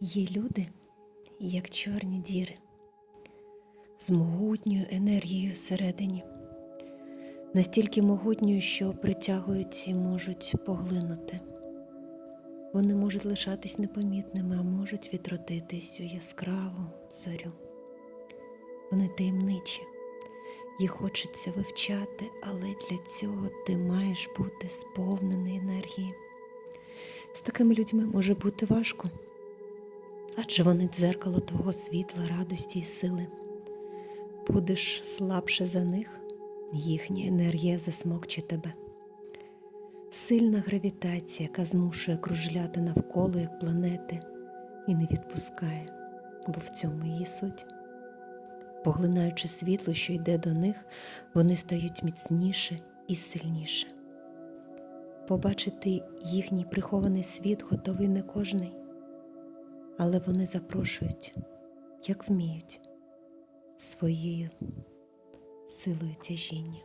Є люди, як чорні діри, з могутньою енергією всередині, настільки могутньою, що притягують і можуть поглинути. Вони можуть лишатись непомітними, а можуть відродитись у яскраву зорю. Вони таємничі, їх хочеться вивчати, але для цього ти маєш бути сповнений енергії. З такими людьми може бути важко, адже вони дзеркало твого світла, радості і сили. Будеш слабше за них, їхня енергія засмокче тебе. Сильна гравітація, яка змушує кружляти навколо як планети і не відпускає, бо в цьому її суть. Поглинаючи світло, що йде до них, вони стають міцніше і сильніше. Побачити їхній прихований світ готовий не кожний, але вони запрошують, як вміють, своєю силою тяжіння.